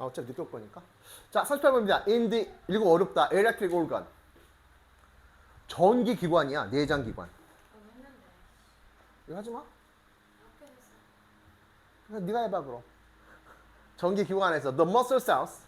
아, 어차피 올 거니까. 자, 38번입니다. In the, 이거 어렵다. Electric organ. 전기 기관이야. 내장 기관. 이거 하지 마. 네가 해봐, 그럼. 전기 기관에서 the muscle cells.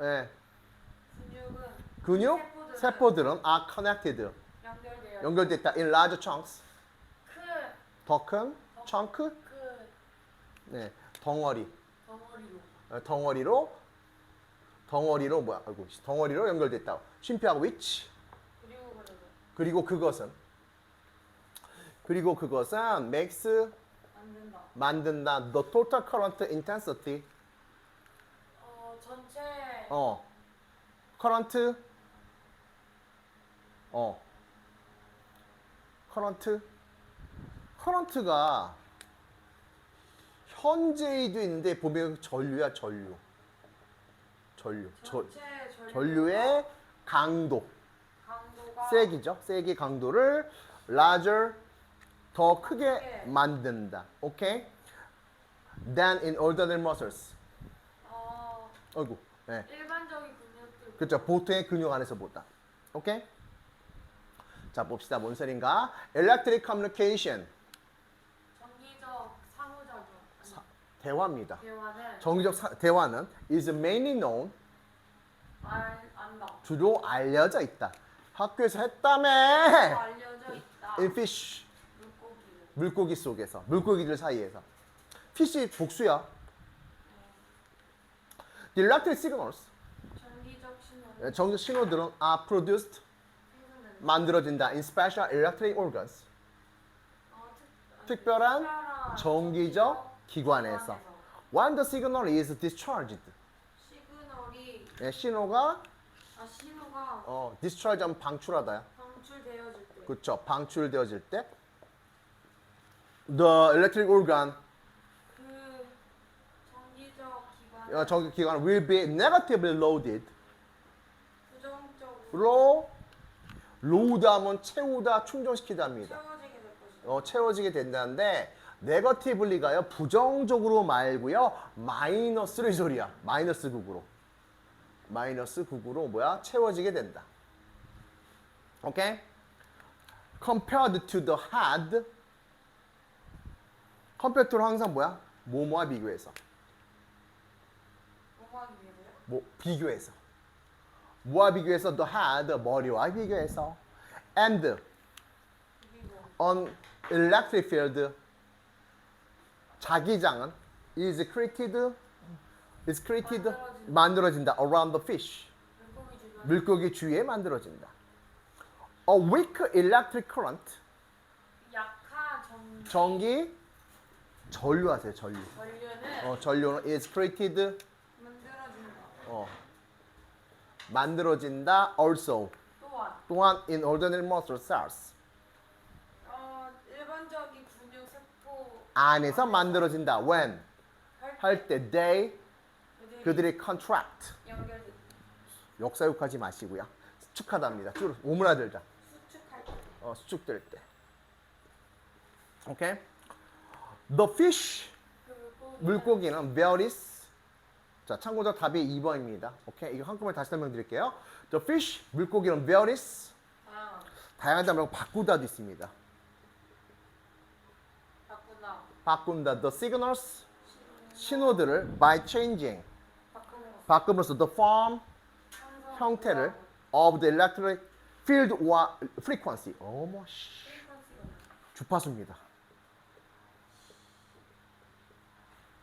예. 근육은 근육, 세포들은 are connected. 연결돼요. 연결됐다. in large chunks. 큰, 더큰 chunk. 그 네. 덩어리. 덩어리로 어, 덩어리로 덩어리로 뭐야? 아이고, 씨, 덩어리로 연결됐다. 쉼표하고 which. 그리고 그것은 그리고 그것은 makes 만든다. 만든다 the total current intensity 어 전체 어 current 어 current current가 현재에도 있는데 보면 전류야 전류 전류 저, 전류의 강도 세기죠. 세기 강도를 larger 더 크게 크게. 만든다. 오케이? than in ordinary muscles. 어 어이구. 네. 일반적인 근육들 그렇죠. 보통의 근육 안에서보다. 오케이? 자, 봅시다. 뭔 소린가? electric communication. 정기적 상호작용 사- 대화입니다. 대화는 정기적 사- 대화는 is mainly known 알 안다. 주로 알려져 있다. 학교에서 했다며. 알려져 있다. in fish 물고기를 물고기 속에서 물고기들 사이에서 fish 복수야. The electric signals 전기적 신호 예, 정적 신호들은 are produced 만들어진다 in special electric organs 어, 특, 특별한 특별한 정기적 기관에서. When the signal is discharged. 시그널이 예, 신호가 아 신호가 어, discharge하면 방출하다야 방출되어질 때. 그렇죠 방출되어질 때. The electric organ. 그 정기적 기관. 어, 정기 기관 will be negatively loaded. 부정적으로 로 로드하면 채우다 충전시키다입니다. 채워지게 될 것이다. 어, 채워지게 된다는데 네거티블리가요 부정적으로 말고요 마이너스로 이 소리야. 마이너스 극으로. 마이너스 극으로 뭐야? 채워지게 된다. 오케이? Compared to the head compared to는 항상 뭐야? 뭐뭐와 비교해서? 뭐 비교해서 뭐와 비교해서? the head 머리와 비교해서. And on electric field 자기장은 is created is created 만들어진다. around the fish 물고기 주위에 만들어진다 a weak electric current 약한 전 전기 전류하세요 전류 전류는 어, 전류는 is created 만들어진다. 어, 만들어진다 also 또한 또한 in ordinary muscle cells 어, 일반적인 근육 세포 안에서 만들어진다 when 할 때 they 그들이 contract 역사욕하지 마시고요. 수축하답니다. 줄 오므라들다. 수축할 때 어, 수축될 때. 오케이. The fish 그 물고기 물고기는 varies. 자, 참고로 답이 2번입니다. 오케이. 이거 한꺼번에 다시 설명드릴게요. The fish 물고기는 varies. 아 다양하다 말고 바꾸다도 있습니다. 바꾼다. The signals 신호들을 by changing 바꿈으로써 the form 형태를 of the electric field와 frequency. 어머 씨. 주파수입니다.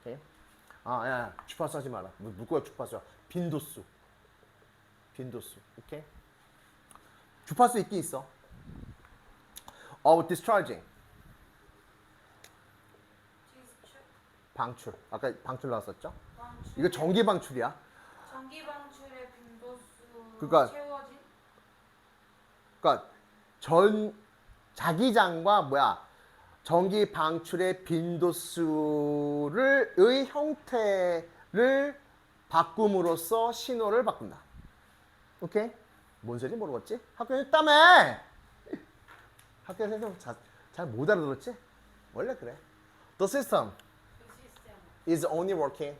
오케이. 아, 야, 야, 주파수 하지 마라. 뭐, 물고기 주파수야. 빈도수. 빈도수. 오케이. 주파수 있긴 있어. of discharging. 지수축 방출. 아까 방출 나왔었죠? 방출 이거 전기 방출이야. 전기 방출의 빈도수 그러니까 채워진 그러니까 전 자기장과 뭐야 전기 방출의 빈도수를 의 형태를 바꿈으로써 신호를 바꾼다. 오케이? 뭔 소리 모르겠지? 학교에 했다며! 학교에서 잘못 알아들었지? 원래 그래. The system is only working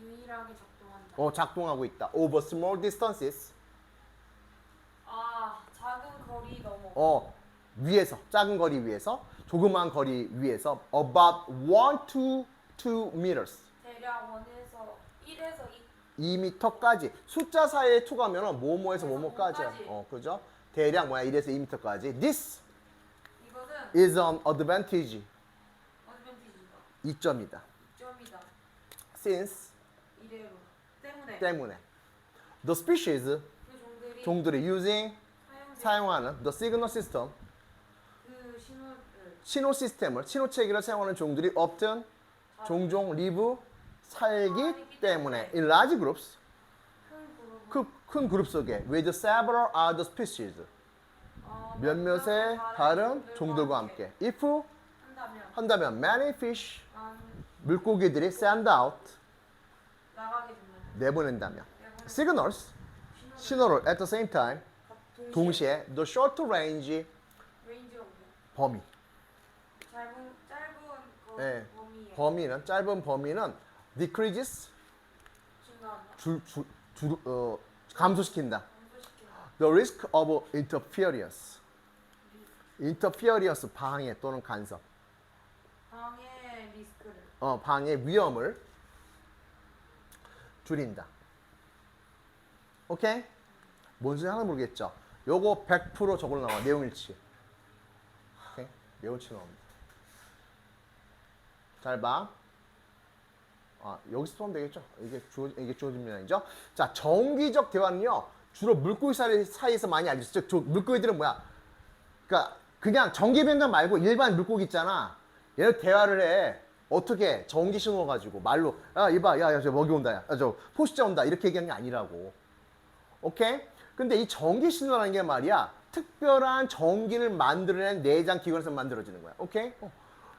유일하게 작동한다. 어, 작동하고 있다. Over small distances. 아 작은 거리 넘어. 어, 위에서 작은 거리 위에서 조그만 거리 위에서 about 1 to 2 meters. 대략 원에서 1에서 2 2m까지 숫자 사이에 2 가면은 뭐뭐에서 뭐뭐까지야. 뭐뭐까지. 어, 그죠? 대략 뭐야? 1에서 2m까지. This 이것은 is an advantage. 이점이다. 점이다. Since 이래로. 때문에. 때문에. The species 그 종들이 종들이 using 사용하는 the signal system 그 신호를 신호 시스템을 신호 체계를 사용하는 종들이 often 종종 live 살기 때문에. In large groups. 큰그큰 그룹 속에. With several other species. 어, 몇몇의 다른 종들과 함께 if 한다면. 한다면 many fish 난 물고기들이 send out 내보내- signals 신호를 at the same time 동시에, the short range 레인지가 뭐야? 범위 짧은 짧은 거 네. 범위에 범위는 짧은 범위는 decreases 증가한다. 줄, 줄, 줄, 어, 감소시킨다. 감소시키는 The risk of interference. interference 방해 또는 간섭. 방해 리스크를 어, 방해 위험을 줄인다. 오케이? 뭔 소리 하나 모르겠죠? 요거 100% 저걸로 나와. 내용일치. 오케이? 내용일치 나옵니다. 잘 봐. 아, 여기서 쓰면 되겠죠? 이게 주어, 이게 주어진 문장이죠? 자, 정기적 대화는요, 주로 물고기 사이- 사이에서 많이 알려져. 즉, 저 물고기들은 뭐야? 그러니까 그냥 전기 변경 말고 일반 물고기 있잖아. 얘는 대화를 해. 어떻게 전기 신호 가지고 말로 야 이봐 야야 저 먹이 온다 야저 포식자 온다 이렇게 얘기하는 게 아니라고. 오케이? 근데 이 전기 신호라는 게 말이야 특별한 전기를 만들어낸 내장 기관에서 만들어지는 거야. 오케이? 어.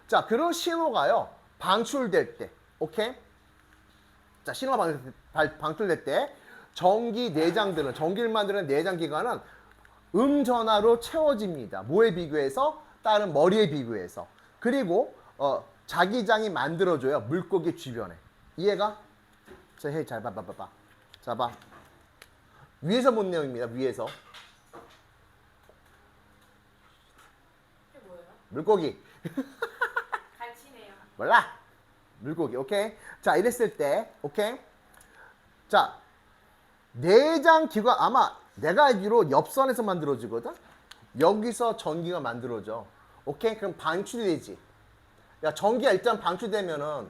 자 그런 신호가요 방출될 때, 오케이? 자 신호가 방, 발- 방출될 때 전기 내장들은 전기를 만드는 내장 기관은 음 전하로 채워집니다. 뭐에 비교해서? 다른 머리에 비교해서. 그리고 어, 자기장이 만들어줘요. 물고기 주변에. 이해가? 자, 헤이 잘 봐, 봐, 봐, 봐. 자, 봐. 위에서 본 내용입니다. 위에서? 물고기. 갈치네요. 몰라. 물고기. 오케이. 자, 이랬을 때, 오케이. 자, 내장 기관 아마 내가 알기로 엽선에서 만들어지거든. 여기서 전기가 만들어져. 오케이. 그럼 방출이 되지. 야, 전기가 일단 방출되면은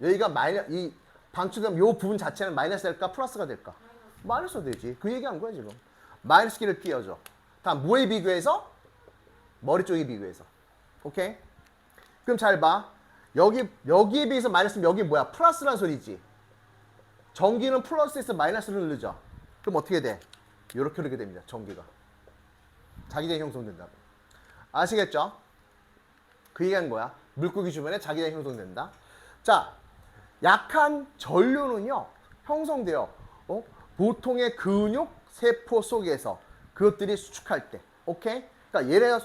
여기가 마이너 이 방출되면 요 부분 자체는 마이너스 될까 플러스가 될까? 마이너스 되지. 그 얘기한 거야 지금. 마이너스 키를 띄워줘. 다 뭐에 비교해서? 머리 쪽에 비교해서. 오케이. 그럼 잘 봐. 여기 여기에 비해서 마이너스면 여기 뭐야? 플러스란 소리지. 전기는 플러스에서 마이너스를 누르죠. 그럼 어떻게 돼? 이렇게 흐르게 됩니다. 전기가. 자기장이 형성된다고. 아시겠죠? 그 얘기한 거야. 물고기 주변에 자기장이 형성된다. 자, 약한 전류는요 형성돼요. 어? 보통의 근육 세포 속에서 그것들이 수축할 때, 오케이? 그러니까 얘네가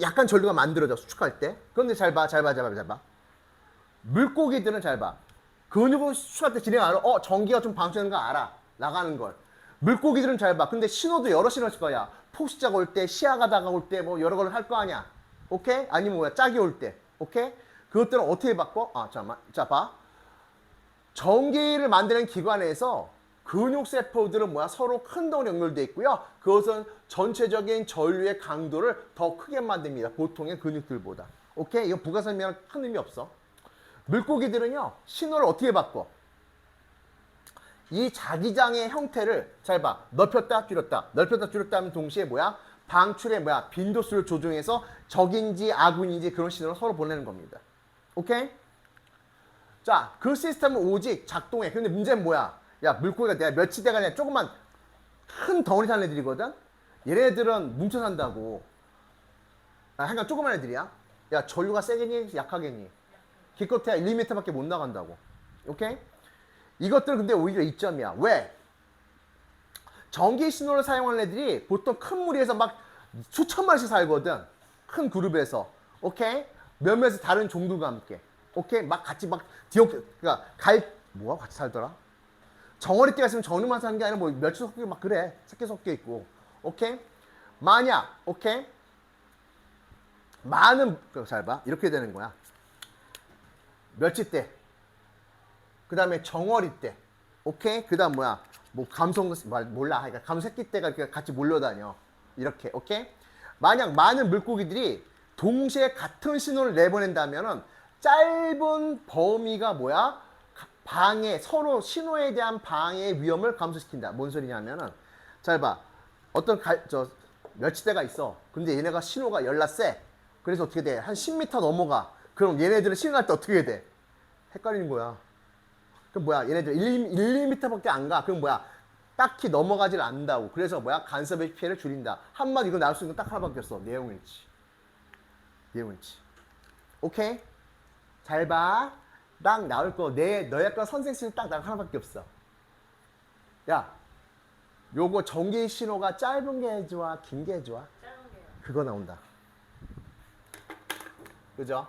약간 전류가 만들어져 수축할 때. 그런데 잘 봐, 잘 봐, 잘 봐, 잘 봐. 물고기들은 잘 봐. 근육은 수축할 때 진행 알아. 어, 전기가 좀 방출되는 거 알아. 나가는 걸. 물고기들은 잘 봐. 근데 신호도 여러 신호 있을 거야. 폭시자가 올 때, 시야가 다가올 때 뭐 여러 걸 할 거 아니야. 오케이? 아니면 뭐야? 짝이 올 때. 오케이? 그것들은 어떻게 바꿔? 아, 잠깐만. 자, 봐. 전기를 만드는 기관에서 근육 세포들은 뭐야 서로 큰 덩어리 연결돼 있고요. 그것은 전체적인 전류의 강도를 더 크게 만듭니다. 보통의 근육들보다. 오케이? 이거 부가 설명은 큰 의미 없어. 물고기들은요 신호를 어떻게 바꿔? 이 자기장의 형태를 잘 봐. 넓혔다 줄였다. 넓혔다 줄였다 하면 동시에 뭐야? 방출의 뭐야? 빈도수를 조정해서 적인지 아군인지 그런 신호를 서로 보내는 겁니다. 오케이? 자, 그 시스템은 오직 작동해. 근데 문제는 뭐야? 야, 물고기가 내가 며칠 돼가 그냥 조그만 큰 덩어리 사는 애들이거든? 얘네들은 뭉쳐 산다고. 아, 하여간 조그만 애들이야. 야, 전류가 세겠니? 약하겠니? 기껏해야 1m밖에 못 나간다고. 오케이? 이것들 근데 오히려 이점이야. 왜? 전기 신호를 사용하는 애들이 보통 큰 무리에서 막 수천 마리씩 살거든. 큰 그룹에서. 오케이? 몇몇의 다른 종들과 함께. 오케이? 막 같이 막 디옥, 그러니까 갈, 뭐가 같이 살더라? 정어리띠가 있으면 정어리만 사는 게 아니라 뭐 멸치 섞여 막 그래 새끼 섞여 있고 오케이 만약 오케이 많은 잘 봐 이렇게 되는 거야 멸치 때 그 다음에 정어리 때 오케이? 그 다음 뭐야? 뭐 감성 말- 몰라. 그러니까 감새끼 때가 이렇게 같이 몰려다녀. 이렇게 오케이? 만약 많은 물고기들이 동시에 같은 신호를 내보낸다면은 짧은 범위가 뭐야? 가- 방해 서로 신호에 대한 방해 위험을 감소시킨다. 뭔 소리냐면은 잘 봐. 어떤 갈, 저 멸치대가 있어. 근데 얘네가 신호가 열나 세. 그래서 어떻게 돼 한 10m 넘어가. 그럼 얘네들은 신호할 때 어떻게 돼? 헷갈리는 거야 그럼 뭐야 얘네들 1, 1m밖에 안 가. 그럼 뭐야 딱히 넘어가질 않는다고. 그래서 뭐야 간섭의 피해를 줄인다. 한마디 이거 나올 수 있는 건 딱 하나밖에 없어. 내용일치. 내용일치. 오케이? 잘 봐. 딱 나올 거. 내 너의 거 선생님 딱 나올 하나밖에 없어. 야, 요거 전기 신호가 짧은 게 좋아, 긴 게 좋아? 짧은 게요. 그거 나온다. 그죠?